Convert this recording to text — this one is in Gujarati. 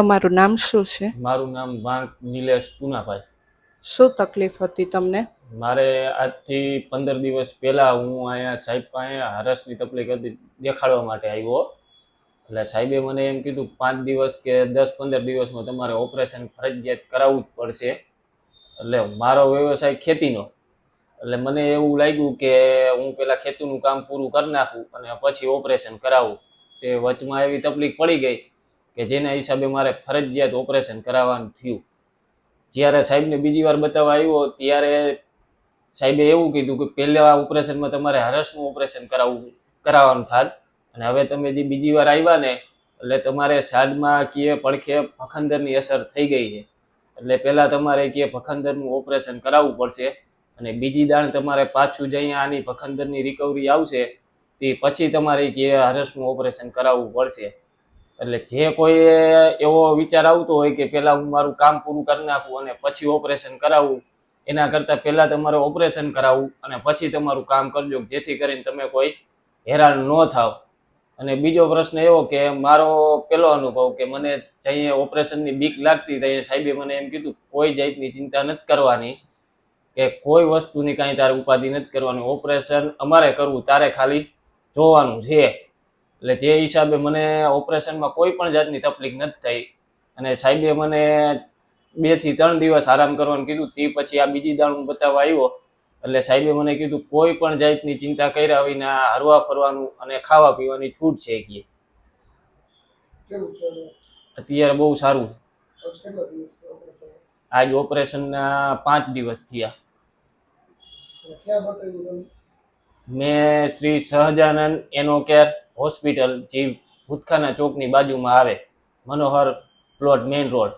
તમારું નામ શું છે? મારું નામ વાંક નિલેશ પુનાભાઈ. શું તકલીફ હતી તમને? મારે આજથી પંદર દિવસ પહેલાં હું અહીંયા સાહેબ પાસે હરસની તકલીફ હતી દેખાડવા માટે આવ્યો. એટલે સાહેબે મને એમ કીધું પાંચ દિવસ કે દસ પંદર દિવસમાં તમારે ઓપરેશન ફરજિયાત કરાવવું જ પડશે. એટલે મારો વ્યવસાય ખેતીનો. એટલે મને એવું લાગ્યું કે હું પહેલાં ખેતીનું કામ પૂરું કરી નાખું અને પછી ઓપરેશન કરાવું. તે વચમાં એવી તકલીફ પડી ગઈ. કે જેના હિસાબે મારે ફરજિયાત ઓપરેશન કરાવવાનું થયું. જ્યારે સાહેબને બીજી વાર બતાવવા આવ્યો, ત્યારે સાહેબે એવું કીધું કે પહેલા ઓપરેશનમાં તમારે હરસનું ઓપરેશન કરાવવું, કરાવવાનું થાત. અને હવે તમે જે બીજી વાર આવ્યા ને, એટલે તમારે સાડમાં કીએ પડખે ભખંદરની અસર થઈ ગઈ છે. એટલે પહેલાં તમારે કીએ ભખંદરનું ઓપરેશન કરાવવું પડશે અને બીજી દાણ તમારે પાછું જ અહીંયા આની ભખંદરની રિકવરી આવશે, તે પછી તમારે કીએ હરસનું ઓપરેશન કરાવવું પડશે. એટલે જે કોઈ એવો વિચાર આવતો હોય કે પહેલાં હું મારું કામ પૂરું કરી નાખું અને પછી ઓપરેશન કરાવું, એના કરતાં પહેલાં તમારે ઓપરેશન કરાવવું અને પછી તમારું કામ કરજો, જેથી કરીને તમે કોઈ હેરાન ન થાવ. અને બીજો પ્રશ્ન એવો કે મારો પહેલો અનુભવ કે મને જઈએ ઓપરેશનની બીક લાગતી ત્યાં સાહેબે મને એમ કીધું, કોઈ જાતની ચિંતા નથી કરવાની, કે કોઈ વસ્તુની કાંઈ તારે ઉપાધિ નથી કરવાની, ઓપરેશન અમારે કરવું, તારે ખાલી જોવાનું છે. એટલે જે હિસાબે મને ઓપરેશનમાં કોઈ પણ જાતની તકલીફ નથી થઈ અને સાહેબે મને બેથી ત્રણ દિવસ આરામ કરવાનું કીધું તે પછી આ બીજી દાણું બતાવવા આવ્યો. એટલે સાહેબે મને કીધું કોઈ પણ જાતની ચિંતા કર્યા વિના હરવા ફરવાનું અને ખાવા પીવાની છૂટ છે કે? અત્યારે બહુ સારું. આજ ઓપરેશનના પાંચ દિવસ થયા. મેં શ્રી સહજાનંદ એનો કેર હોસ્પિટલ જે ભૂતખાના ચોકની બાજુમાં આવે મનોહર પ્લોટ મેઇન રોડ.